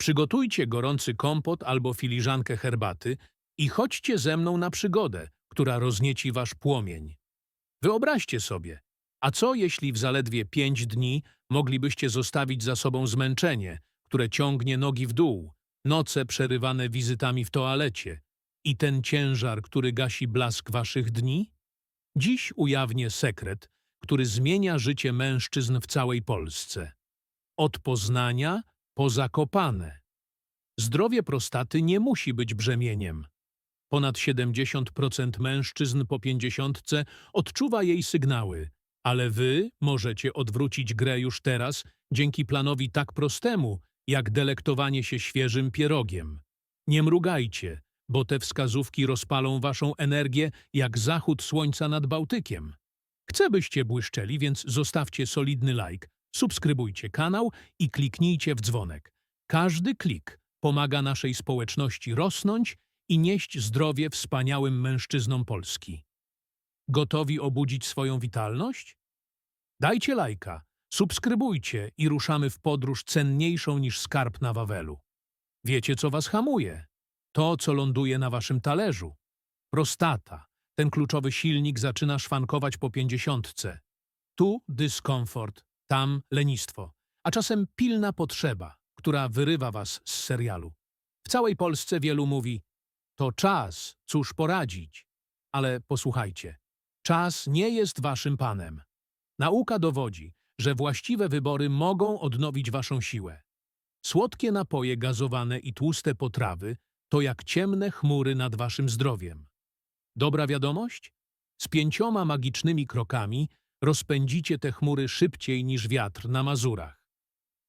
Przygotujcie gorący kompot albo filiżankę herbaty i chodźcie ze mną na przygodę, która roznieci wasz płomień. Wyobraźcie sobie, a co jeśli w zaledwie pięć dni moglibyście zostawić za sobą zmęczenie, które ciągnie nogi w dół, noce przerywane wizytami w toalecie i ten ciężar, który gasi blask waszych dni? Dziś ujawnię sekret, który zmienia życie mężczyzn w całej Polsce. Od Poznania po Zakopane. Zdrowie prostaty nie musi być brzemieniem. Ponad 70% mężczyzn po pięćdziesiątce odczuwa jej sygnały, ale wy możecie odwrócić grę już teraz dzięki planowi tak prostemu, jak delektowanie się świeżym pierogiem. Nie mrugajcie, bo te wskazówki rozpalą waszą energię jak zachód słońca nad Bałtykiem. Chcę, byście błyszczeli, więc zostawcie solidny like, subskrybujcie kanał i kliknijcie w dzwonek. Każdy klik pomaga naszej społeczności rosnąć i nieść zdrowie wspaniałym mężczyznom Polski. Gotowi obudzić swoją witalność? Dajcie lajka, subskrybujcie i ruszamy w podróż cenniejszą niż skarb na Wawelu. Wiecie, co was hamuje? To, co ląduje na waszym talerzu. Prostata. Ten kluczowy silnik zaczyna szwankować po pięćdziesiątce. Tu dyskomfort, tam lenistwo, a czasem pilna potrzeba, która wyrywa was z serialu. W całej Polsce wielu mówi, to czas, cóż poradzić. Ale posłuchajcie, czas nie jest waszym panem. Nauka dowodzi, że właściwe wybory mogą odnowić waszą siłę. Słodkie napoje gazowane i tłuste potrawy to jak ciemne chmury nad waszym zdrowiem. Dobra wiadomość? Z pięcioma magicznymi krokami rozpędzicie te chmury szybciej niż wiatr na Mazurach.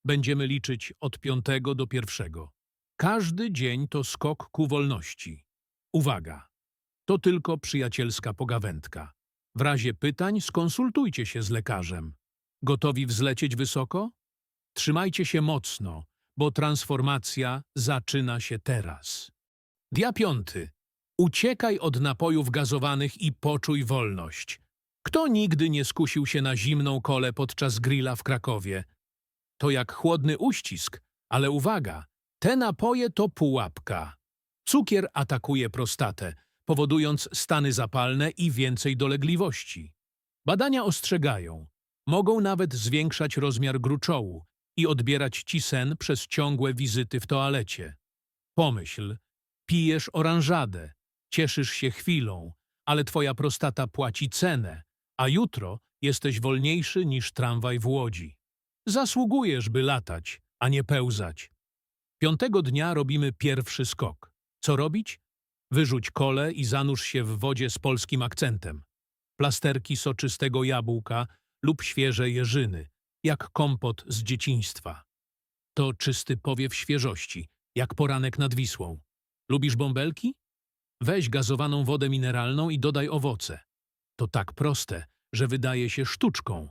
Będziemy liczyć od piątego do pierwszego. Każdy dzień to skok ku wolności. Uwaga! To tylko przyjacielska pogawędka. W razie pytań skonsultujcie się z lekarzem. Gotowi wzlecieć wysoko? Trzymajcie się mocno, bo transformacja zaczyna się teraz. Dia piąty. Uciekaj od napojów gazowanych i poczuj wolność. Kto nigdy nie skusił się na zimną kolę podczas grilla w Krakowie? To jak chłodny uścisk, ale uwaga, te napoje to pułapka. Cukier atakuje prostatę, powodując stany zapalne i więcej dolegliwości. Badania ostrzegają, mogą nawet zwiększać rozmiar gruczołu i odbierać ci sen przez ciągłe wizyty w toalecie. Pomyśl, pijesz oranżadę, cieszysz się chwilą, ale twoja prostata płaci cenę, a jutro jesteś wolniejszy niż tramwaj w łodzi. Zasługujesz, by latać, a nie pełzać. Piątego dnia robimy pierwszy skok. Co robić? Wyrzuć kole i zanurz się w wodzie z polskim akcentem. Plasterki soczystego jabłka lub świeże jeżyny, jak kompot z dzieciństwa. To czysty powiew świeżości, jak poranek nad Wisłą. Lubisz bąbelki? Weź gazowaną wodę mineralną i dodaj owoce. To tak proste, że wydaje się sztuczką.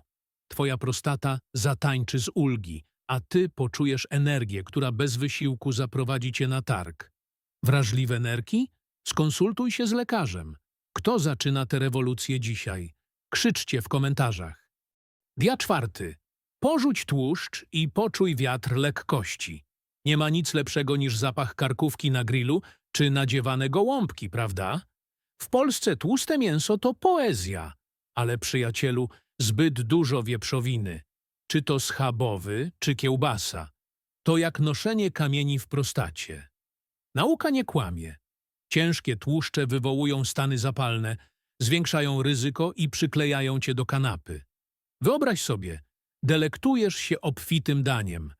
Twoja prostata zatańczy z ulgi, a ty poczujesz energię, która bez wysiłku zaprowadzi cię na targ. Wrażliwe nerki? Skonsultuj się z lekarzem. Kto zaczyna tę rewolucję dzisiaj? Krzyczcie w komentarzach. Dia czwarty. Porzuć tłuszcz i poczuj wiatr lekkości. Nie ma nic lepszego niż zapach karkówki na grillu czy nadziewane gołąbki, prawda? W Polsce tłuste mięso to poezja, ale przyjacielu, zbyt dużo wieprzowiny. Czy to schabowy, czy kiełbasa. To jak noszenie kamieni w prostacie. Nauka nie kłamie. Ciężkie tłuszcze wywołują stany zapalne, zwiększają ryzyko i przyklejają cię do kanapy. Wyobraź sobie, delektujesz się obfitym daniem,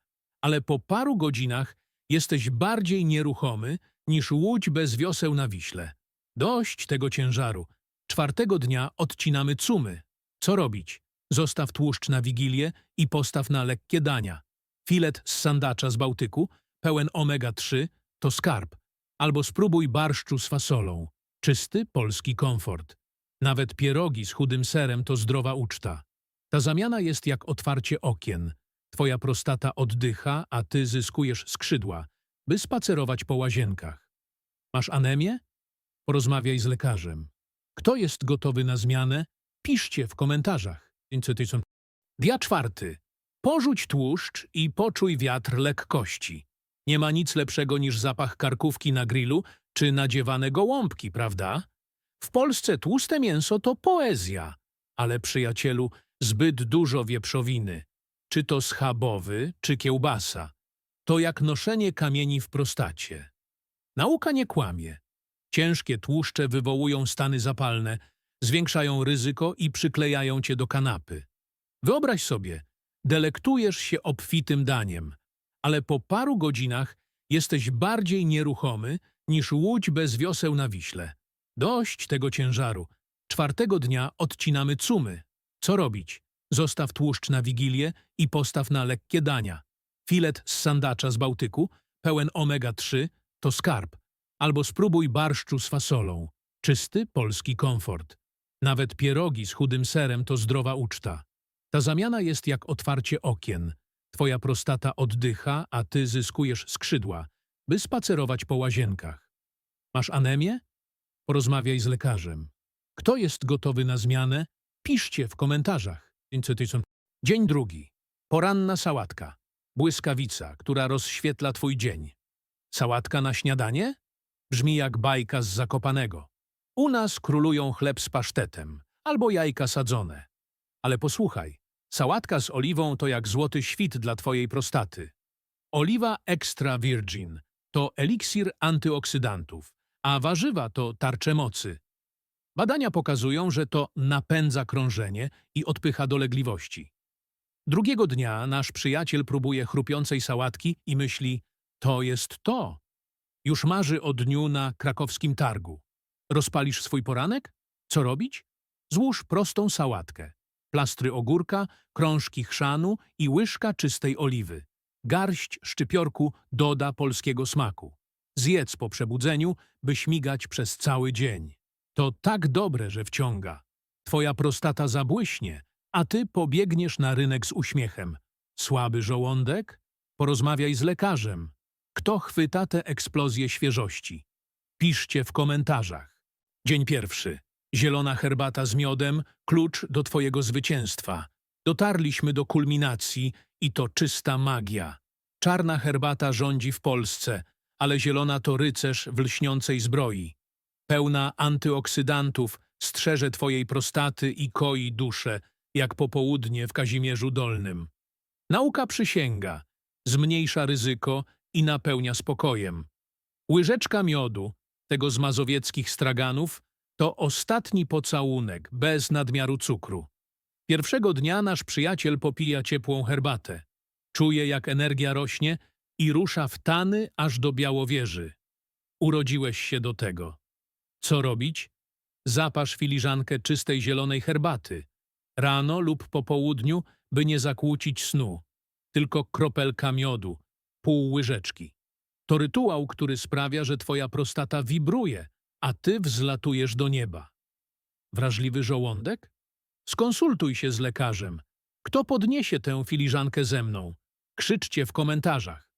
ale po paru godzinach jesteś bardziej nieruchomy niż łódź bez wioseł na Wiśle. Dość tego ciężaru. Czwartego dnia odcinamy cumy. Co robić? Zostaw tłuszcz na wigilię i postaw na lekkie dania. Filet z sandacza z Bałtyku, pełen omega-3, to skarb. Albo spróbuj barszczu z fasolą. Czysty polski komfort. Nawet pierogi z chudym serem to zdrowa uczta. Ta zamiana jest jak otwarcie okien. Twoja prostata oddycha, a ty zyskujesz skrzydła, by spacerować po łazienkach. Masz anemię? Porozmawiaj z lekarzem. Kto jest gotowy na zmianę? Piszcie w komentarzach. Dia czwarty. Porzuć tłuszcz i poczuj wiatr lekkości. Nie ma nic lepszego niż zapach karkówki na grillu czy nadziewane gołąbki, prawda? W Polsce tłuste mięso to poezja, ale przyjacielu, zbyt dużo wieprzowiny. Czy to schabowy, czy kiełbasa. To jak noszenie kamieni w prostacie. Nauka nie kłamie. Ciężkie tłuszcze wywołują stany zapalne, zwiększają ryzyko i przyklejają cię do kanapy. Wyobraź sobie, delektujesz się obfitym daniem, ale po paru godzinach jesteś bardziej nieruchomy niż łódź bez wioseł na Wiśle. Dość tego ciężaru. Czwartego dnia odcinamy cumy. Co robić? Zostaw tłuszcz na wigilię i postaw na lekkie dania. Filet z sandacza z Bałtyku, pełen omega-3, to skarb. Albo spróbuj barszczu z fasolą. Czysty polski komfort. Nawet pierogi z chudym serem to zdrowa uczta. Ta zamiana jest jak otwarcie okien. Twoja prostata oddycha, a ty zyskujesz skrzydła, by spacerować po łazienkach. Masz anemię? Porozmawiaj z lekarzem. Kto jest gotowy na zmianę? Piszcie w komentarzach. Dzień drugi. Poranna sałatka. Błyskawica, która rozświetla twój dzień. Sałatka na śniadanie? Brzmi jak bajka z Zakopanego. U nas królują chleb z pasztetem albo jajka sadzone. Ale posłuchaj, sałatka z oliwą to jak złoty świt dla twojej prostaty. Oliwa extra virgin to eliksir antyoksydantów, a warzywa to tarcze mocy. Badania pokazują, że to napędza krążenie i odpycha dolegliwości. Drugiego dnia nasz przyjaciel próbuje chrupiącej sałatki i myśli, to jest to. Już marzy o dniu na krakowskim targu. Rozpalisz swój poranek? Co robić? Złóż prostą sałatkę. Plastry ogórka, krążki chrzanu i łyżka czystej oliwy. Garść szczypiorku doda polskiego smaku. Zjedz po przebudzeniu, by śmigać przez cały dzień. To tak dobre, że wciąga. Twoja prostata zabłyśnie, a ty pobiegniesz na rynek z uśmiechem. Słaby żołądek? Porozmawiaj z lekarzem. Kto chwyta tę eksplozję świeżości? Piszcie w komentarzach. Dzień pierwszy. Zielona herbata z miodem, klucz do twojego zwycięstwa. Dotarliśmy do kulminacji i to czysta magia. Czarna herbata rządzi w Polsce, ale zielona to rycerz w lśniącej zbroi. Pełna antyoksydantów strzeże twojej prostaty i koi duszę, jak popołudnie w Kazimierzu Dolnym. Nauka przysięga, zmniejsza ryzyko i napełnia spokojem. Łyżeczka miodu, tego z mazowieckich straganów, to ostatni pocałunek, bez nadmiaru cukru. Pierwszego dnia nasz przyjaciel popija ciepłą herbatę. Czuje, jak energia rośnie i rusza w tany aż do Białowieży. Urodziłeś się do tego. Co robić? Zapasz filiżankę czystej zielonej herbaty. Rano lub po południu, by nie zakłócić snu. Tylko kropelka miodu, pół łyżeczki. To rytuał, który sprawia, że twoja prostata wibruje, a ty wzlatujesz do nieba. Wrażliwy żołądek? Skonsultuj się z lekarzem. Kto podniesie tę filiżankę ze mną? Krzyczcie w komentarzach.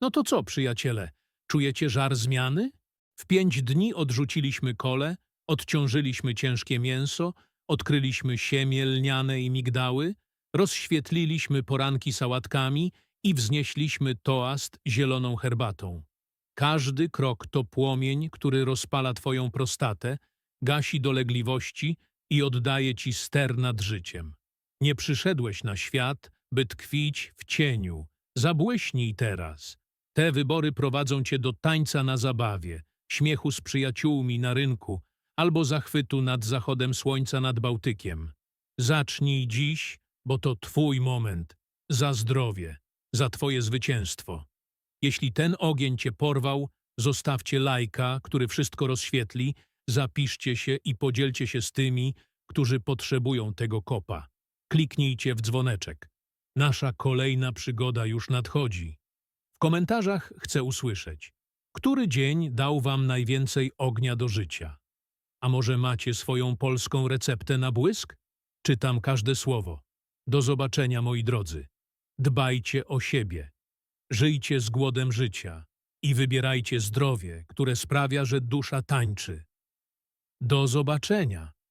No to co, przyjaciele, czujecie żar zmiany? W pięć dni odrzuciliśmy kole, odciążyliśmy ciężkie mięso, odkryliśmy siemię lniane i migdały, rozświetliliśmy poranki sałatkami i wznieśliśmy toast zieloną herbatą. Każdy krok to płomień, który rozpala twoją prostatę, gasi dolegliwości i oddaje ci ster nad życiem. Nie przyszedłeś na świat, by tkwić w cieniu. Zabłyśnij teraz. Te wybory prowadzą cię do tańca na zabawie, śmiechu z przyjaciółmi na rynku albo zachwytu nad zachodem słońca nad Bałtykiem. Zacznij dziś, bo to twój moment. Za zdrowie, za twoje zwycięstwo. Jeśli ten ogień cię porwał, zostawcie lajka, który wszystko rozświetli, zapiszcie się i podzielcie się z tymi, którzy potrzebują tego kopa. Kliknijcie w dzwoneczek. Nasza kolejna przygoda już nadchodzi. W komentarzach chcę usłyszeć, który dzień dał wam najwięcej ognia do życia? A może macie swoją polską receptę na błysk? Czytam każde słowo. Do zobaczenia, moi drodzy. Dbajcie o siebie. Żyjcie z głodem życia i wybierajcie zdrowie, które sprawia, że dusza tańczy. Do zobaczenia.